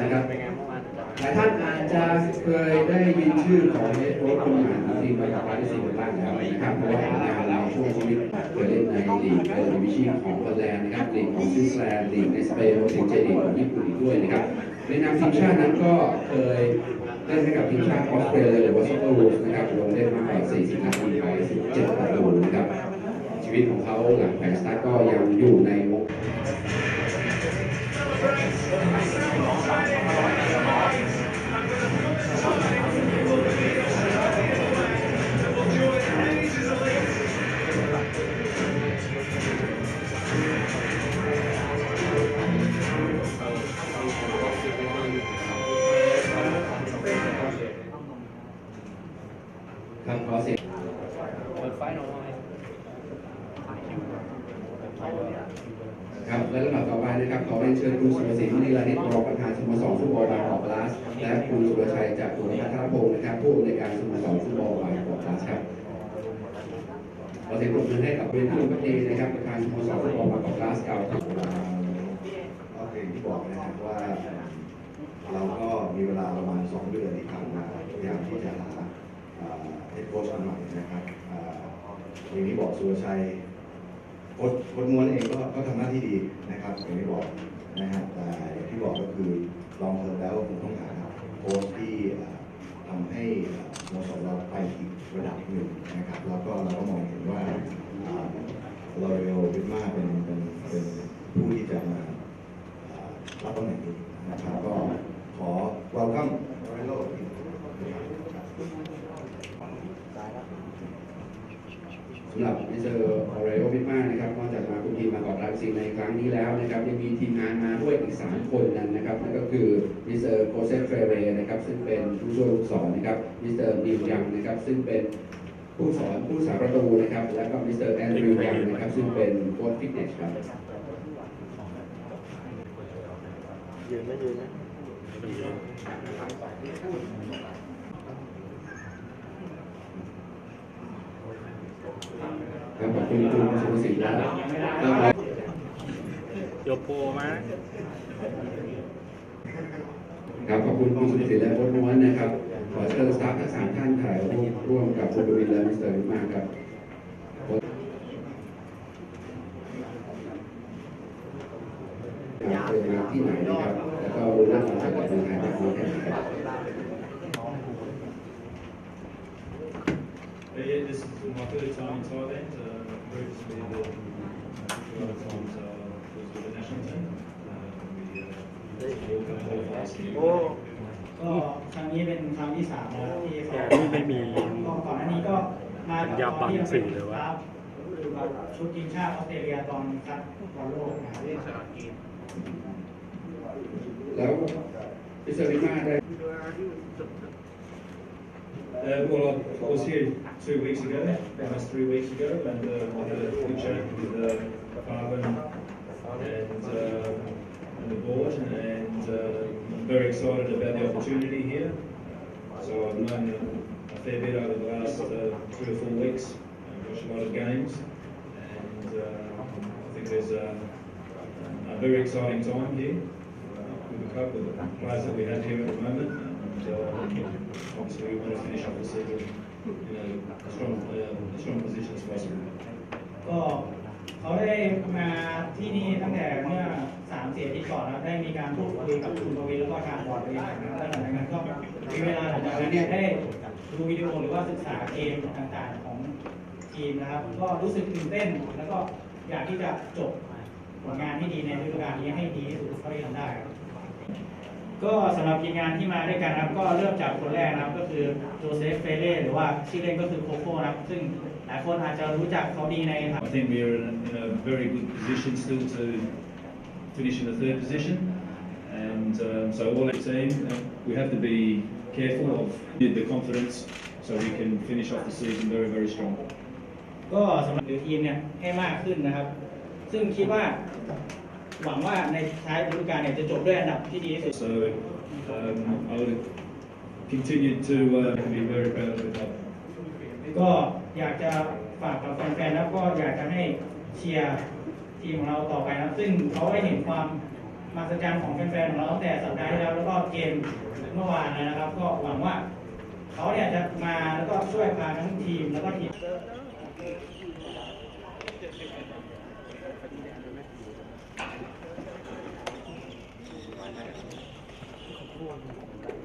นะครับหลายท่านอาจจะเคยได้ยินชื่อของเฮดโค้ชคนใหม่ของทีมบาร์กาที่สิงห์บ้างแล้วนะครับเพราะว่าผลงานในช่วงชีวิตเคยเล่นในลีกเออดิวิชั่นของฮอลแลนด์นะครับลีกของสวิตเซอร์แลนด์ลีกในสเปนรวมถึงเจลีกของญี่ปุ่นด้วยนะครับในนามทีมชาตินั้นก็เคยเล่นให้กับทีมชาติออสเตรเลียหรือว่าซัปเปอร์รูสนะครับลงเล่นมากกว่า40 นาทีไป17ประตูนะครับ วิตของเขาหลังแผลสตาร์ก็ยังอยู่ในวงครับขอเสียงเปิดไฟหน่อย ครับและลำดับต่อไปนะครับขอเรียนเชิญคุณสุรศิลป์มณีลานิตรองประธานสโมสรฟุตบอลบางกอกกลาสและคุณสุรชัยจากตุลพัทรพงศ์นะครับผู้อำนวยการสโมสรฟุตบอลบางกอกกลาสครับขอเสียงปรบมือให้กับเวทีประเทศนะครับประธานสโมสรฟุตบอลบางกอกกลาสเก่าครับก็คืออย่างที่บอกนะครับว่า เราก็มีเวลาประมาณ 2 เดือนที่ผ่านมาพยายามที่จะหาเฮดโค้ชคนใหม่นะครับอ่าอย่างที่บอกสุรชัย โคดม้วนเองก็ก็ทำหน้าที่ดีนะครับอย่างที่บอกนะฮะแต่อย่างที่บอกก็คือลองเทอมแล้วคงต้องหาโค้ชที่อ่าทำให้สโมสรเราไปอีกระดับหนึ่งนะครับแล้วก็เราก็มองเห็นว่าอ่าเราเรลวิทมาเป็นเป็นเป็นผู้ที่จะมารับตำแหน่งนี้นะครับก็ขอ welcome ไรโล สำหรับมิส เตอร์ออเรโอพิมานะครับนอกจากมาคุมทีมมากอกลาซีในครั้งนี้แล้วนะครับยังมีทีมงานมาด้วยอีก 3 คนนั้นนะครับนั่นก็คือมิสเตอร์โคเซฟเฟเรนะครับซึ่งเป็นผู้ช่วยผู้สอนนะครับมิสเตอร์นิวยังนะครับซึ่งเป็นผู้สอนผู้สาประตูนะครับแล้วก็มิสเตอร์แอนดรูว์ยังนะครับซึ่งเป็นโค้ชฟิตเนสครับยืนไม่ยืนนะ ครับขอบคุณคุณสุภสิทธิ์แล้วก็ขอโยโปมา ครับขอบคุณคุณสุภสิทธิ์และโค้ชม้วนนะครับ ขอเชิญสตาฟทั้งสามท่านถ่ายรูปร่วมกับคุณกวินและมิสเตอร์พิมาครับอยากเป็นมาที่ไหนนะครับ แล้วก็รู้เรื่องของการเดินทางจากนี้แค่ไหนครับ Uh, yeah, this is my third time in Thailand. โอ้ก็ครั้งนี้เป็นครั้งที่สามแล้วที่เขาไม่มีก็ก่อนหน้านี้ก็มากับยาตปังที่ยังสื่เป็นอเลยว่าครับชุดทีมชาติออสเตรเลียตอนคัดบอลโลกนะครับแล้วมิสเตอร์พิมาได้ Uh, well, I was here two weeks ago, almost three weeks ago, and uh, I had a good chat with uh, Farben and, uh, and the board, and uh, I'm very excited about the opportunity here. So I've known a fair bit over the last uh, three or four weeks, I've watched a lot of games, and uh, I think there's a, a very exciting time here with the club, with the players that we have here at the moment. And uh, obviously, we want to finish off the season in a strong, uh, strong position as possible. ก็เขาได้มาที่นี่ตั้งแต่เมื่อสามสี่อาทิตย์ก่อนนะได้มีการพูดคุยกับคุณปวีแล้วก็ทางบอร์ดบริหารนะครับแล้วหลังจากนั้นก็มีเวลาหลังจากนั้นเนี่ยได้ดูวิดีโอหรือว่าศึกษาเกมต่างๆของทีมนะครับ ก็รู้สึกตื่นเต้นแล้วก็อยากที่จะจบผลงานที่ดีในฤดูกาลนี้ให้ดีที่สุดเท่าที่ทำได้ครับ ก็สำหรับทีมงานที่มาด้วยกันนะครับ ก็เริ่มจากคนแรกนะครับก็คือโจเซฟเฟเล่หรือว่าชื่อเล่นก็คือโคโค่นะครับ ซึ่งหลายคนอาจจะรู้จักเขาดีใน I think we're in a, in a very good position still to finish in the third position. And um, so all our team, uh, we have to be careful of the confidence so we can finish off the season very, very strong. ก็สำหรับทีมเนี่ยให้มากขึ้นนะครับ ซึ่งคิดว่า หวังว่าในท้ายฤดูกาลเนี่ยจะจบด้วยอันดับที่ดีที่สุด So um, I would continue to uh, be very proud of the club. ก็อยากจะฝากกับแฟนๆแล้วก็อยากจะให้เชียร์ทีมของเราต่อไปนะครับซึ่งเขาได้เห็นความมหัศจรรย์ของแฟนๆของเราตั้งแต่สัปดาห์ที่แล้วแล้วก็เกมเมื่อวานนะครับ ก็หวังว่าเขาเนี่ยจะมาแล้วก็ช่วยพาทั้งทีมแล้วก็ทีม เ